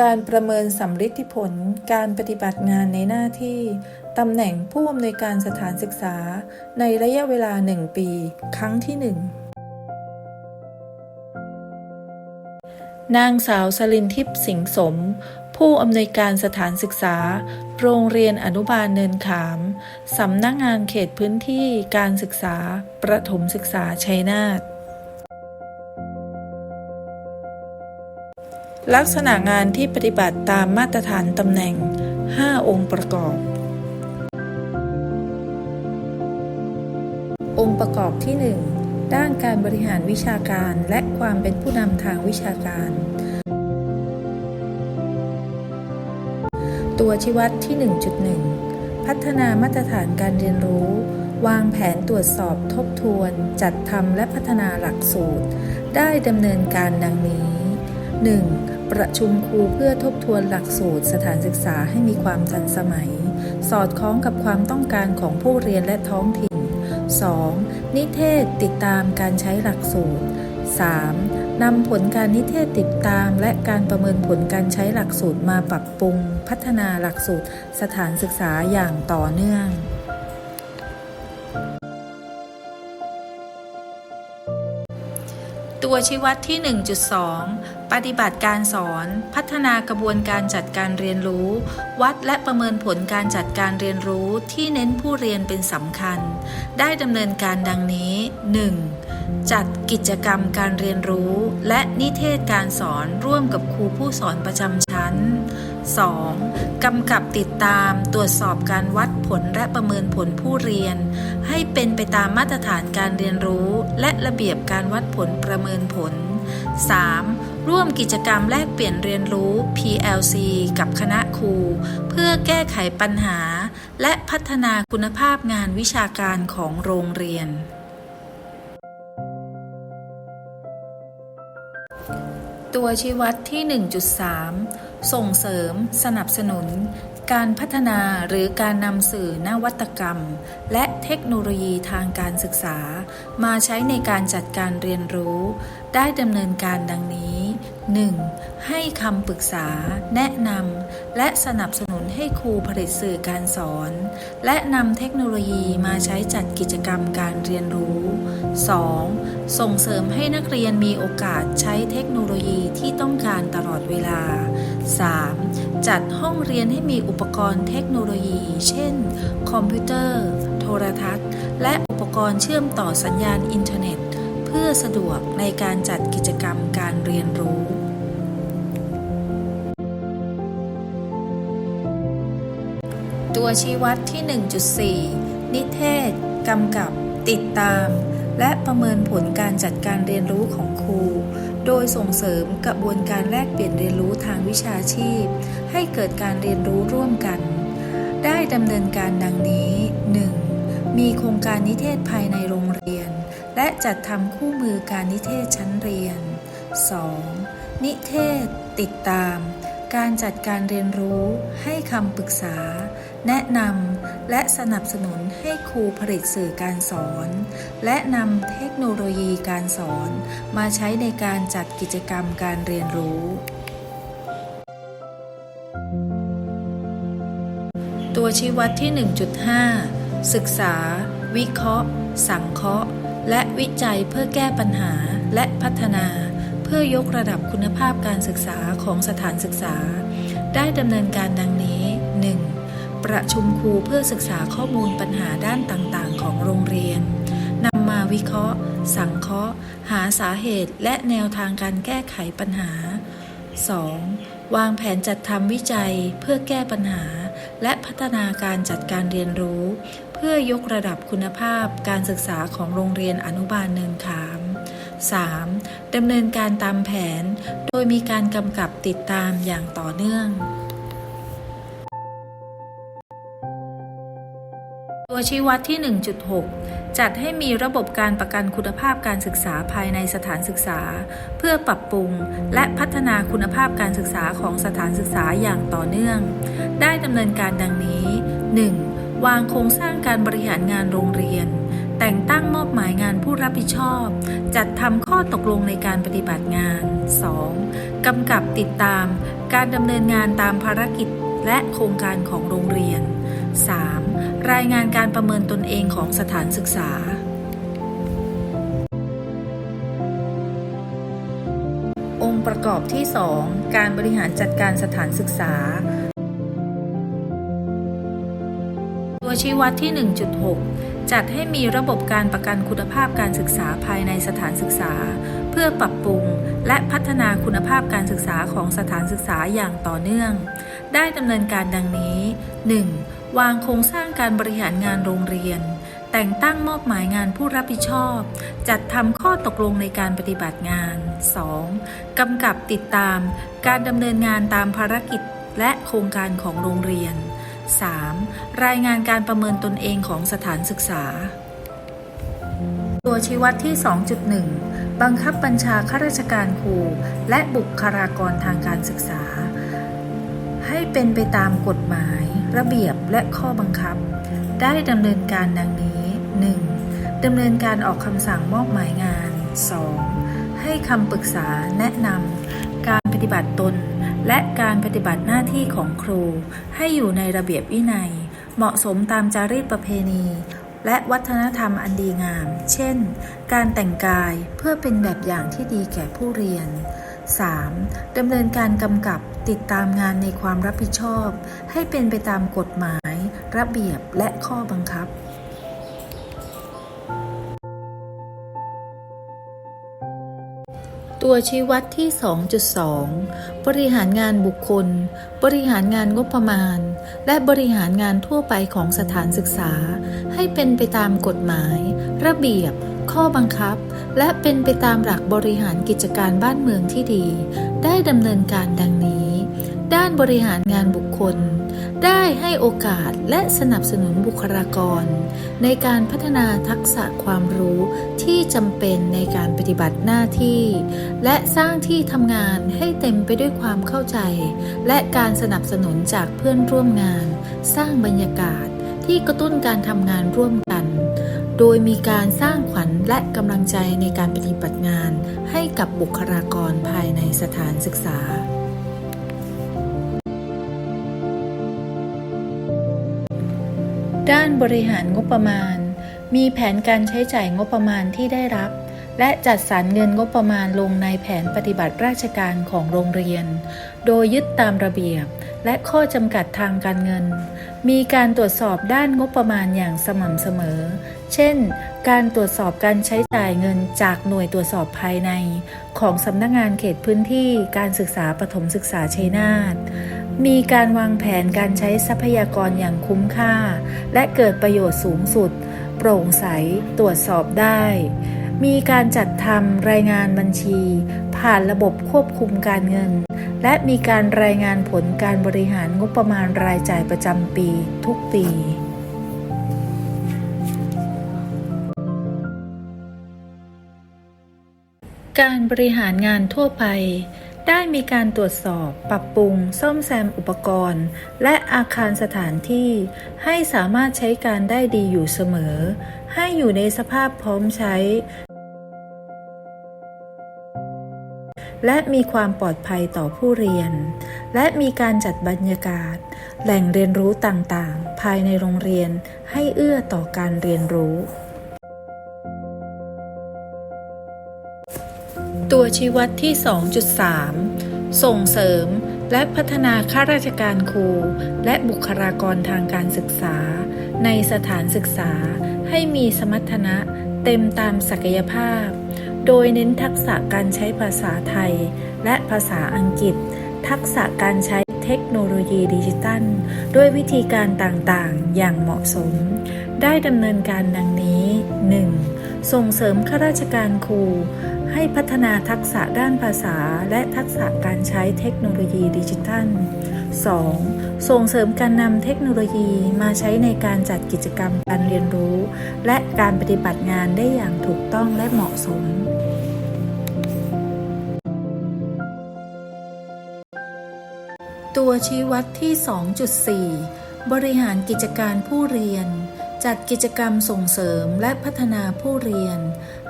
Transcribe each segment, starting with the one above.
การประเมินสำลิดผล การปฏิบัติงานในหน้าที่ ตำแหน่งผู้อำนวยการสถานศึกษา ในระยะเวลา 1 ปี ครั้งที่ 1 นางสาวสลินทิพย์สิงสม ผู้อำนวยการสถานศึกษา โรงเรียนอนุบาลเนินขาม สำนักงานเขตพื้นที่การศึกษา ประถมศึกษาชัยนาท ลักษณะงานที่ปฏิบัติตามมาตรฐานตำแหน่ง 5 องค์ประกอบ องค์ประกอบที่ 1 ด้านการบริหารวิชาการและความเป็นผู้นำทางวิชาการ ตัวชี้วัดที่ 1.1 พัฒนามาตรฐานการเรียนรู้ วางแผนตรวจสอบทบทวน จัดทำและพัฒนาหลักสูตร ได้ดำเนินการดังนี้ 1. ประชุมครูเพื่อทบทวนหลักสูตรสถานศึกษาให้มีความทันสมัย สอดคล้องกับความต้องการของผู้เรียนและท้องถิ่น 2. นิเทศติดตามการใช้หลักสูตร 3. นำผลการนิเทศติดตามและการประเมินผลการใช้หลักสูตรมาปรับปรุง พัฒนาหลักสูตรสถานศึกษาอย่างต่อเนื่องตัวชี้วัดที่ 1.2 ปฏิบัติการสอน พัฒนากระบวนการจัดการเรียนรู้ วัดและประเมินผลการจัดการเรียนรู้ที่เน้นผู้เรียนเป็นสำคัญ ได้ดำเนินการดังนี้ 1. จัดกิจกรรมการเรียนรู้ และนิเทศการสอนร่วมกับครูผู้สอนประจำชั้น 2. กำกับติดตามตรวจสอบการวัดผลและประเมินผลผู้เรียน ให้เป็นไปตามมาตรฐานการเรียนรู้ และระเบียบการวัดผลประเมินผล 3. ร่วมกิจกรรมแลกเปลี่ยนเรียนรู้ PLC กับคณะครู เพื่อแก้ไขปัญหา และพัฒนาคุณภาพงานวิชาการของโรงเรียน ตัวชี้วัดที่ 1.3 ส่งเสริม สนับสนุน การพัฒนาหรือการนำสื่อนวัตกรรม และเทคโนโลยีทางการศึกษา มาใช้ในการจัดการเรียนรู้ ได้ดำเนินการดังนี้ 1. ให้คำปรึกษา แนะนำและสนับสนุนให้ครูผลิตสื่อการสอน และนำเทคโนโลยีมาใช้จัดกิจกรรมการเรียนรู้ 2. ส่งเสริมให้นักเรียนมีโอกาสใช้เทคโนโลยีที่ต้องการตลอดเวลา 3. จัดห้องเรียนให้มีอุปกรณ์เทคโนโลยี เช่น คอมพิวเตอร์ โทรทัศน์ และอุปกรณ์เชื่อมต่อสัญญาณอินเทอร์เน็ต เพื่อสะดวกในการจัดกิจกรรมการเรียนรู้ ตัวชี้วัดที่ 1.4 นิเทศ กำกับ ติดตาม และประเมินผลการจัดการเรียนรู้ของครู โดยส่งเสริมกระบวนการแลกเปลี่ยนเรียนรู้ทางวิชาชีพ ให้เกิดการเรียนรู้ร่วมกัน ได้ดำเนินการดังนี้ 1. มีโครงการนิเทศภายในโรงเรียน และจัดทำคู่มือการนิเทศชั้นเรียน 2. นิเทศ ติดตาม การจัดการเรียนรู้ให้คำปรึกษา แนะนำและสนับสนุนให้ครูผลิตสื่อการสอน และนำเทคโนโลยีการสอน มาใช้ในการจัดกิจกรรมการเรียนรู้ ตัวชี้วัดที่ 1.5 ศึกษา วิเคราะห์ สังเคราะห์ และวิจัยเพื่อแก้ปัญหาและพัฒนา พื่อยกระดับคุณภาพการศึกษาของสถานศึกษา ได้ดำเนินการดังนี้ 1. ประชุมครูเพื่อศึกษาข้อมูลปัญหาด้านต่างๆ ของโรงเรียนนำมาวิเคราะห์ สังเคราะห์ หาสาเหตุและแนวทางการแก้ไขปัญหา 2. วางแผนจัดทำวิจัยเพื่อแก้ปัญหา และพัฒนาการจัดการเรียนรู้ เพื่อยกระดับคุณภาพการศึกษาของโรงเรียนอนุบาลเนินขาม 3. ดำเนินการตามแผน โดยมีการกำกับติดตามอย่างต่อเนื่อง ตัวชี้วัดที่ 1.6 จัดให้มีระบบการประกันคุณภาพการศึกษาภายในสถานศึกษา เพื่อปรับปรุงและพัฒนาคุณภาพการศึกษาของสถานศึกษาอย่างต่อเนื่อง ได้ดำเนินการดังนี้ 1. วางโครงสร้างการบริหารงานโรงเรียน แต่งตั้งมอบหมายงานผู้รับผิดชอบ จัดทำข้อตกลงในการปฏิบัติงาน 2. กำกับติดตาม การดำเนินงานตามภารกิจและโครงการของโรงเรียน 3. รายงานการประเมินตนเองของสถานศึกษาองค์ประกอบที่ 2 การบริหารจัดการสถานศึกษา ตัวชี้วัดที่ 1.6 จัดให้มีระบบการประกันคุณภาพการศึกษาภายในสถานศึกษา เพื่อปรับปรุงและพัฒนาคุณภาพการศึกษาของสถานศึกษาอย่างต่อเนื่อง ได้ดำเนินการดังนี้ 1. วางโครงสร้างการบริหารงานโรงเรียน แต่งตั้งมอบหมายงานผู้รับผิดชอบ จัดทำข้อตกลงในการปฏิบัติงาน 2. กำกับติดตาม การดำเนินงานตามภารกิจและโครงการของโรงเรียน 3. รายงานการประเมินตนเองของสถานศึกษา ตัวชี้วัดที่ 2.1 บังคับบัญชาข้าราชการครู และบุคลากรทางการศึกษา ให้เป็นไปตามกฎหมาย ระเบียบและข้อบังคับ ได้ดำเนินการดังนี้ 1. ดำเนินการออกคำสั่งมอบหมายงาน 2. ให้คำปรึกษาแนะนำการปฏิบัติตน และการปฏิบัติหน้าที่ของครู ให้อยู่ในระเบียบวินัย เหมาะสมตามจารีตประเพณี และวัฒนธรรมอันดีงาม เช่น การแต่งกายเพื่อเป็นแบบอย่างที่ดีแก่ผู้เรียน 3. ดำเนินการกำกับติดตามงานในความรับผิดชอบ ให้เป็นไปตามกฎหมาย ระเบียบและข้อบังคับ ตัวชี้วัดที่ 2.2 บริหารงานบุคคล บริหารงานงบประมาณ และบริหารงานทั่วไปของสถานศึกษา ให้เป็นไปตามกฎหมาย ระเบียบ ข้อบังคับ และเป็นไปตามหลักบริหารกิจการบ้านเมืองที่ดี ได้ดำเนินการดังนี้ ด้านบริหารงานบุคคล ได้ให้โอกาสและสนับสนุนบุคลากร ในการพัฒนาทักษะความรู้ที่จำเป็นในการปฏิบัติหน้าที่ และสร้างที่ทำงานให้เต็มไปด้วยความเข้าใจ และการสนับสนุนจากเพื่อนร่วมงาน สร้างบรรยากาศที่กระตุ้นการทำงานร่วมกัน โดยมีการสร้างขวัญและกำลังใจในการปฏิบัติงาน ให้กับบุคลากรภายในสถานศึกษา ด้านบริหารงบประมาณ มีแผนการใช้จ่ายงบประมาณที่ได้รับ และจัดสรรเงินงบประมาณลงในแผนปฏิบัติราชการของโรงเรียน โดยยึดตามระเบียบ และข้อจำกัดทางการเงิน มีการตรวจสอบด้านงบประมาณอย่างสม่ำเสมอ เช่น การตรวจสอบการใช้จ่ายเงินจากหน่วยตรวจสอบภายใน ของสำนักงานเขตพื้นที่การศึกษาปฐมศึกษาชัยนาท มีการวางแผนการใช้ทรัพยากรอย่างคุ้มค่า และเกิดประโยชน์สูงสุด โปร่งใสตรวจสอบได้ มีการจัดทำรายงานบัญชี ผ่านระบบควบคุมการเงิน และมีการรายงานผลการบริหารงบประมาณรายจ่ายประจำปีทุกปีการบริหารงานทั่วไป ได้มีการตรวจสอบปรับปรุง ซ่อมแซมอุปกรณ์ และอาคารสถานที่ ให้สามารถใช้การได้ดีอยู่เสมอ ให้อยู่ในสภาพพร้อมใช้ และมีความปลอดภัยต่อผู้เรียน และมีการจัดบรรยากาศ แหล่งเรียนรู้ต่างๆ ภายในโรงเรียนให้เอื้อต่อการเรียนรู้ ตัวชี้วัดที่ 2.3 ส่งเสริมและพัฒนาข้าราชการครู และบุคลากรทางการศึกษา ในสถานศึกษาให้มีสมรรถนะเต็มตามศักยภาพ โดยเน้นทักษะการใช้ภาษาไทย และภาษาอังกฤษ ทักษะการใช้เทคโนโลยีดิจิตัล ด้วยวิธีการต่างๆ อย่างเหมาะสม ได้ดำเนินการดังนี้ 1. ส่งเสริมข้าราชการครู ให้พัฒนาทักษะด้านภาษาและทักษะการใช้เทคโนโลยีดิจิทัล 2. ส่งเสริมการนำเทคโนโลยีมาใช้ในการจัดกิจกรรมการเรียนรู้ และการปฏิบัติงานได้อย่างถูกต้องและเหมาะสมตัวชี้วัดที่ 2.4 บริหารกิจการผู้เรียน จัดกิจกรรมส่งเสริมและพัฒนาผู้เรียน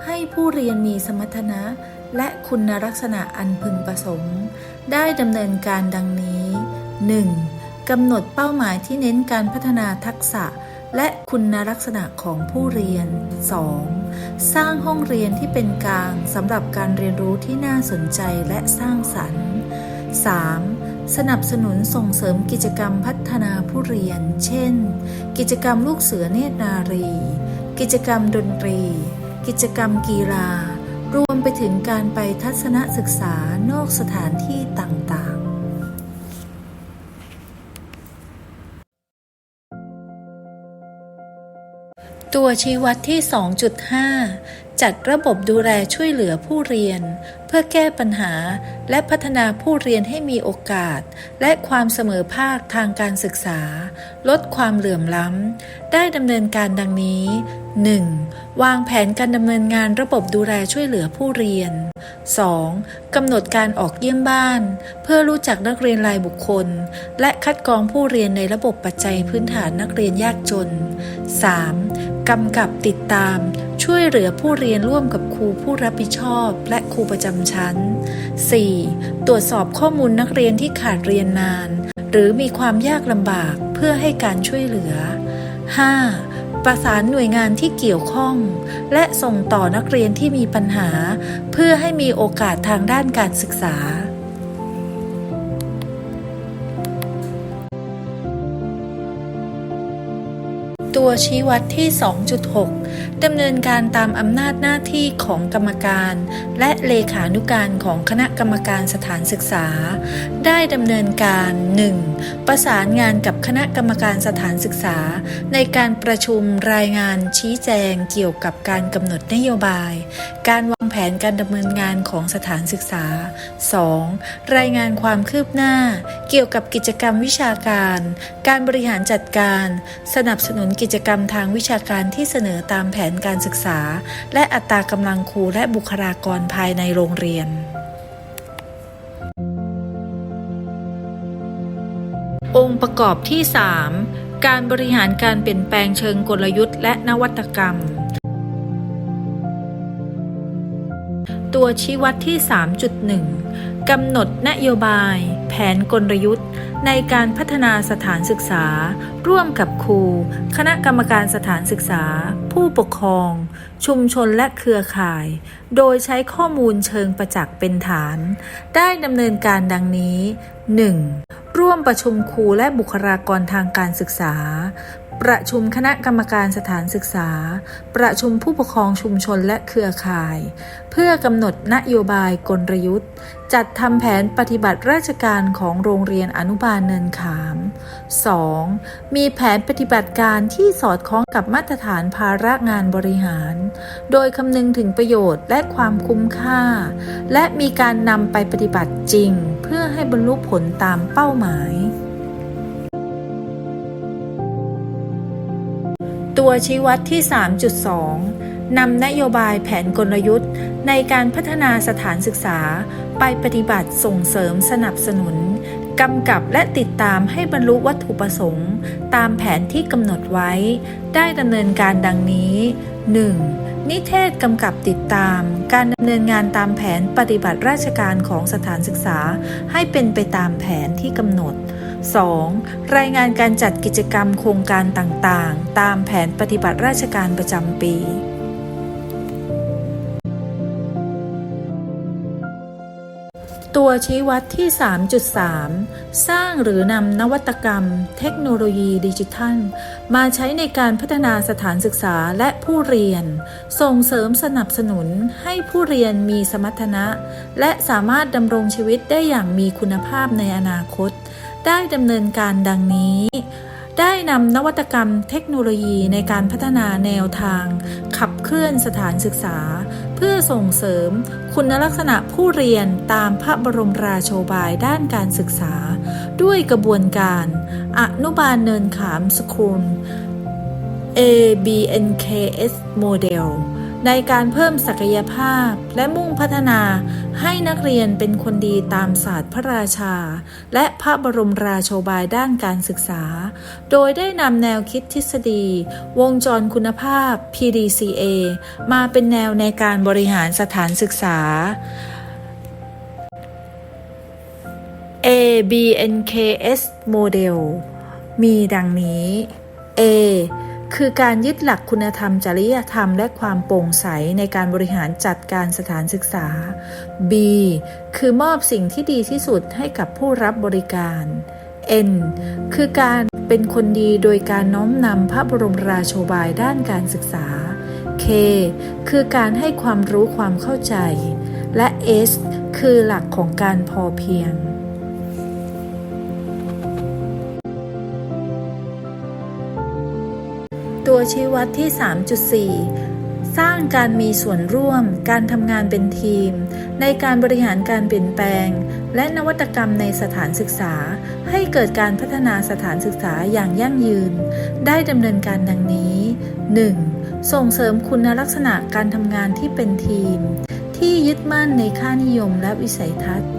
ให้ผู้เรียนมีสมรรถนะ และคุณลักษณะอันพึงประสงค์ ได้ดำเนินการดังนี้ 1. กำหนดเป้าหมายที่เน้นการพัฒนาทักษะ และคุณลักษณะของผู้เรียน 2. สร้างห้องเรียนที่เป็นกลางสำหรับการเรียนรู้ที่น่าสนใจและสร้างสรรค์ 3. สนับสนุนส่งเสริมกิจกรรมพัฒนาผู้เรียน เช่น กิจกรรมลูกเสือเนตรนารี กิจกรรมดนตรี กิจกรรมกีฬา รวมไปถึงการไปทัศนศึกษานอกสถานที่ต่างๆ ตัวชี้วัดที่ 2.5 จัดระบบดูแลช่วยเหลือผู้เรียน เพื่อแก้ปัญหาและพัฒนาผู้เรียนให้มีโอกาส และความเสมอภาคทางการศึกษา ลดความเหลื่อมล้ำ ได้ดำเนินการดังนี้ 1. วางแผนการดำเนินงานระบบดูแลช่วยเหลือผู้เรียน 2. กำหนดการออกเยี่ยมบ้าน เพื่อรู้จักนักเรียนรายบุคคล และคัดกรองผู้เรียนในระบบปัจจัยพื้นฐานนักเรียนยากจน 3. กำกับติดตาม ช่วยเหลือผู้เรียนร่วมกับครูผู้รับผิดชอบและครูประจำชั้น 4. ตรวจสอบข้อมูลนักเรียนที่ขาดเรียนนาน หรือมีความยากลำบากเพื่อให้การช่วยเหลือ 5. ประสานหน่วยงานที่เกี่ยวข้อง และส่งต่อนักเรียนที่มีปัญหา เพื่อให้มีโอกาสทางด้านการศึกษา ตัวชี้วัดที่ 2.6 ดำเนินการตามอำนาจหน้าที่ของกรรมการ และเลขานุการของคณะกรรมการสถานศึกษา ได้ดำเนินการ 1. ประสานงานกับคณะกรรมการสถานศึกษา ในการประชุมรายงานชี้แจงเกี่ยวกับการกำหนดนโยบาย การวางแผนการดำเนินงานของสถานศึกษา 2. รายงานความคืบหน้า เกี่ยวกับกิจกรรมวิชาการ การบริหารจัดการ สนับสนุนกิจกรรมทางวิชาการที่เสนอตามแผนการศึกษา และอัตรากำลังครูและบุคลากรภายในโรงเรียนองค์ประกอบที่ 3 การบริหารการเปลี่ยนแปลงเชิงกลยุทธ์และนวัตกรรม ตัวชี้วัดที่ 3.1 กำหนดนโยบาย แผนกลยุทธ์ ในการพัฒนาสถานศึกษา ร่วมกับครู คณะกรรมการสถานศึกษา ผู้ปกครอง ชุมชนและเครือข่าย โดยใช้ข้อมูลเชิงประจักษ์เป็นฐาน ได้ดำเนินการดังนี้ 1. ร่วมประชุมครูและบุคลากรทางการศึกษา ประชุมคณะกรรมการสถานศึกษา ประชุมผู้ปกครองชุมชนและเครือข่าย เพื่อกำหนดนโยบายกลยุทธ์ จัดทำแผนปฏิบัติราชการของโรงเรียนอนุบาลเนินขาม 2. มีแผนปฏิบัติการที่สอดคล้องกับมาตรฐานภาระงานบริหาร โดยคำนึงถึงประโยชน์และความคุ้มค่า และมีการนำไปปฏิบัติจริง เพื่อให้บรรลุผลตามเป้าหมาย ตัวชี้วัดที่ 3.2 นำนโยบายแผนกลยุทธ์ ในการพัฒนาสถานศึกษา ไปปฏิบัติส่งเสริมสนับสนุนกำกับและติดตามให้บรรลุวัตถุประสงค์ ตามแผนที่กำหนดไว้ ได้ดำเนินการดังนี้ 1. นิเทศกำกับติดตาม การดำเนินงานตามแผนปฏิบัติราชการของสถานศึกษา ให้เป็นไปตามแผนที่กำหนด 2. รายงานการจัดกิจกรรมโครงการต่างๆ ตามแผนปฏิบัติราชการประจำปีตัวชี้วัดที่ 3.3 สร้างหรือนำนวัตกรรม เทคโนโลยีดิจิทัล มาใช้ในการพัฒนาสถานศึกษาและผู้เรียน ส่งเสริมสนับสนุนให้ผู้เรียนมีสมรรถนะ และสามารถดำรงชีวิตได้อย่างมีคุณภาพในอนาคต ได้ดำเนินการดังนี้ ได้นำนวัตกรรมเทคโนโลยีในการพัฒนาแนวทาง ขับเคลื่อนสถานศึกษา เพื่อส่งเสริมคุณลักษณะผู้เรียนตามพระบรมราโชบายด้านการศึกษา ด้วยกระบวนการ อนุบาลเนินขามสคูล ABNKS Model ในการเพิ่มศักยภาพและมุ่งพัฒนาให้นักเรียนเป็นคนดีตามศาสตร์พระราชา และพระบรมราโชบายด้านการศึกษา โดยได้นำแนวคิดทฤษฎี วงจรคุณภาพ PDCA มาเป็นแนวในการบริหารสถานศึกษา ABNKS โมเดลมีดังนี้ A คือการยึดหลักคุณธรรม จริยธรรม และความโปร่งใสในการบริหารจัดการสถานศึกษา B คือมอบสิ่งที่ดีที่สุดให้กับผู้รับบริการ N คือการเป็นคนดีโดยการน้อมนำพระบรมราโชบายด้านการศึกษา K คือการให้ความรู้ความเข้าใจ และ S คือหลักของการพอเพียง ตัวชี้วัดที่ 3.4 สร้างการมีส่วนร่วม การทำงานเป็นทีม ในการบริหารการเปลี่ยนแปลง และนวัตกรรมในสถานศึกษา ให้เกิดการพัฒนาสถานศึกษาอย่างยั่งยืน ได้ดำเนินการดังนี้ 1. ส่งเสริมคุณลักษณะการทำงานที่เป็นทีม ที่ยึดมั่นในค่านิยมและวิสัยทัศน์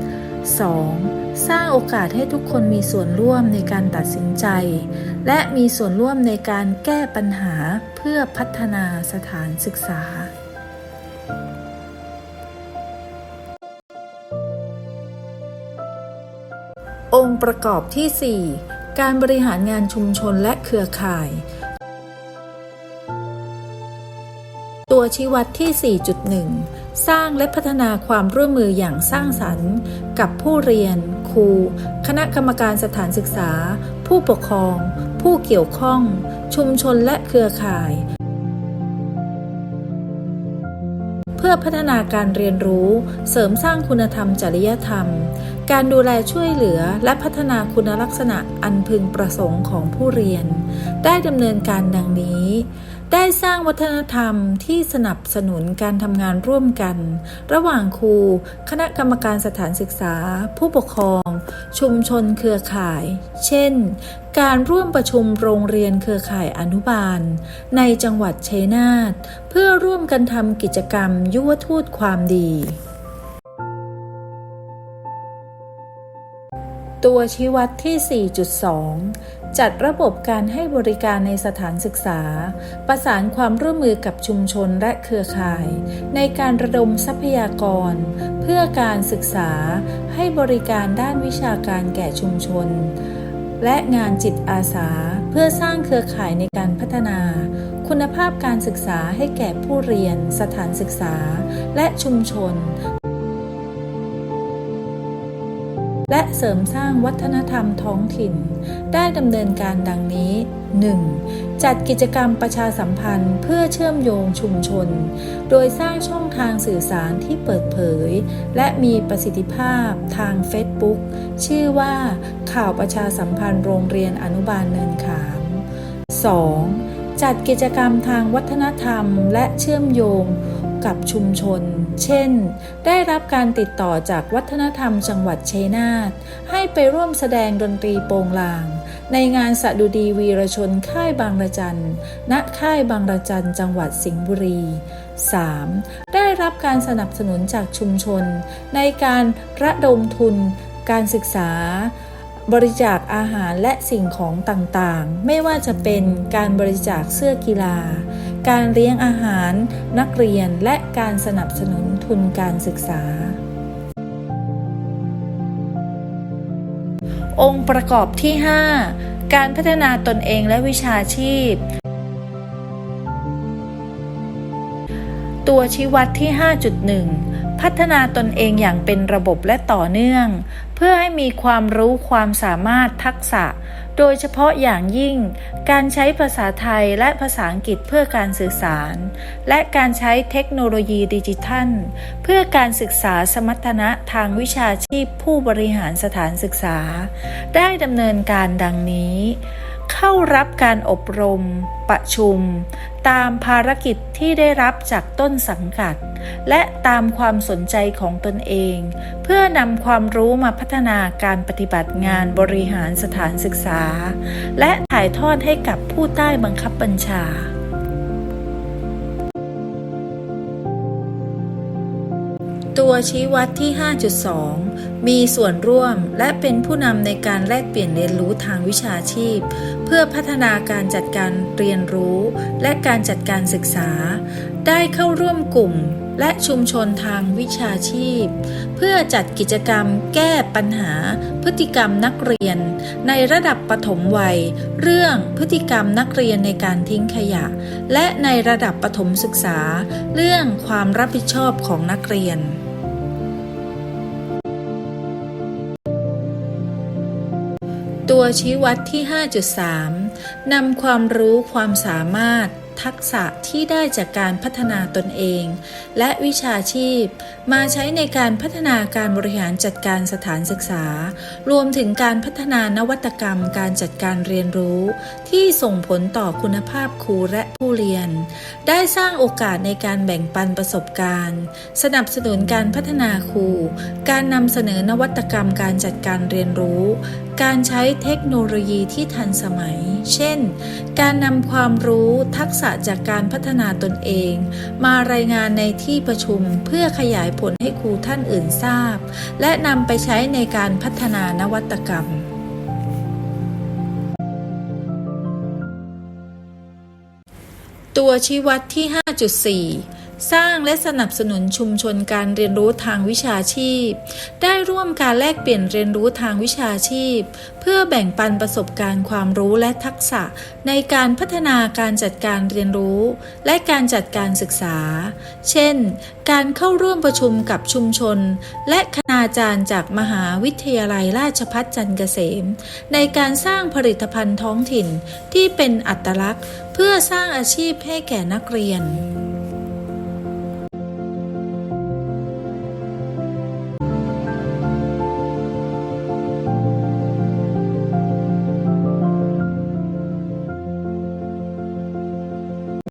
2. สร้างโอกาสให้ทุกคนมีส่วนร่วมในการตัดสินใจ และมีส่วนร่วมในการแก้ปัญหาเพื่อพัฒนาสถานศึกษา องค์ประกอบที่ 4 การบริหารงานชุมชนและเครือข่าย ตัวชี้วัดที่ 4.1 สร้างและพัฒนาความร่วมมืออย่างสร้างสรรค์ กับผู้เรียน ครู คณะกรรมการสถานศึกษา ผู้ปกครอง ผู้เกี่ยวข้อง ชุมชนและเครือข่าย เพื่อพัฒนาการเรียนรู้ เสริมสร้างคุณธรรมจริยธรรม การดูแลช่วยเหลือและพัฒนาคุณลักษณะอันพึงประสงค์ของผู้เรียน ได้ดำเนินการดังนี้ ได้สร้างวัฒนธรรมที่สนับสนุนการทำงานร่วมกัน ระหว่างครู คณะกรรมการสถานศึกษา ผู้ปกครอง ชุมชนเครือข่าย เช่น การร่วมประชุมโรงเรียนเครือข่ายอนุบาล ในจังหวัดชัยนาทเพื่อร่วมกันทำกิจกรรมยุวทูตความดี ตัวชี้วัดที่ 4.2 จัดระบบการให้บริการในสถานศึกษา ประสานความร่วมมือกับชุมชนและเครือข่าย ในการระดมทรัพยากร เพื่อการศึกษา ให้บริการด้านวิชาการแก่ชุมชน และงานจิตอาสา เพื่อสร้างเครือข่ายในการพัฒนา คุณภาพการศึกษาให้แก่ผู้เรียน สถานศึกษา และชุมชน และเสริมสร้างวัฒนธรรมท้องถิ่น ได้ดำเนินการดังนี้ 1. จัดกิจกรรมประชาสัมพันธ์เพื่อเชื่อมโยงชุมชน โดยสร้างช่องทางสื่อสารที่เปิดเผย และมีประสิทธิภาพทาง Facebook ชื่อว่า ข่าวประชาสัมพันธ์โรงเรียนอนุบาลเนินขาม 2. จัดกิจกรรมทางวัฒนธรรมและเชื่อมโยง กับชุมชน เช่น ได้รับการติดต่อจากวัฒนธรรมจังหวัดชัยนาทให้ไปร่วมแสดงดนตรีโปงลาง ในงานสดุดีวีรชนค่ายบางระจัน ณ ค่ายบางระจันจังหวัดสิงห์บุรี 3. ได้รับการสนับสนุนจากชุมชน ในการระดมทุน การศึกษา บริจาคอาหารและสิ่งของต่างๆ ไม่ว่าจะเป็นการบริจาคเสื้อกีฬา การเลี้ยงอาหาร นักเรียนและการสนับสนุนทุนการศึกษา องค์ประกอบที่ 5 การพัฒนาตนเองและวิชาชีพ ตัวชี้วัดที่ 5.1 พัฒนาตนเองอย่างเป็นระบบและต่อเนื่อง เพื่อให้มีความรู้ความสามารถทักษะ โดยเฉพาะอย่างยิ่ง การใช้ภาษาไทยและภาษาอังกฤษเพื่อการสื่อสาร และการใช้เทคโนโลยีดิจิทัล เพื่อการศึกษาสมรรถนะทางวิชาชีพผู้บริหารสถานศึกษา ได้ดำเนินการดังนี้ เข้ารับการอบรม ประชุม ตามภารกิจที่ได้รับจากต้นสังกัด และตามความสนใจของตนเอง เพื่อนำความรู้มาพัฒนาการปฏิบัติงานบริหารสถานศึกษา และถ่ายทอดให้กับผู้ใต้บังคับบัญชาตัวชี้วัดที่ 5.2 มีส่วนร่วมและเป็นผู้นำในการแลกเปลี่ยนเรียนรู้ทางวิชาชีพ เพื่อพัฒนาการจัดการเรียนรู้ และการจัดการศึกษา ได้เข้าร่วมกลุ่มและชุมชนทางวิชาชีพ เพื่อจัดกิจกรรมแก้ปัญหา พฤติกรรมนักเรียน ในระดับปฐมวัย เรื่องพฤติกรรมนักเรียนในการทิ้งขยะ และในระดับปฐมศึกษา เรื่องความรับผิดชอบของนักเรียน ตัวชี้วัดที่ 5.3นำความรู้ความสามารถ ทักษะที่ได้จากการพัฒนาตนเอง และวิชาชีพ มาใช้ในการพัฒนาการบริหารจัดการสถานศึกษา รวมถึงการพัฒนานวัตกรรมการจัดการเรียนรู้ ที่ส่งผลต่อคุณภาพครูและผู้เรียน ได้สร้างโอกาสในการแบ่งปันประสบการณ์ สนับสนุนการพัฒนาครู การนำเสนอนวัตกรรมการจัดการเรียนรู้ การใช้เทคโนโลยีที่ทันสมัย เช่น การนำความรู้ทักษะจากการพัฒนาตนเอง มารายงานในที่ประชุมเพื่อขยายผลให้ครูท่านอื่นทราบ และนำไปใช้ในการพัฒนานวัตกรรมตัวชี้วัดที่ 5.4 สร้างและสนับสนุนชุมชนการเรียนรู้ทางวิชาชีพ ได้ร่วมการแลกเปลี่ยนเรียนรู้ทางวิชาชีพ เพื่อแบ่งปันประสบการณ์ความรู้และทักษะ ในการพัฒนาการจัดการเรียนรู้ และการจัดการศึกษา เช่น การเข้าร่วมประชุมกับชุมชน และคณาจารย์จากมหาวิทยาลัยราชภัฏจันเกษม ในการสร้างผลิตภัณฑ์ท้องถิ่นที่เป็นอัตลักษณ์ เพื่อสร้างอาชีพให้แก่นักเรียน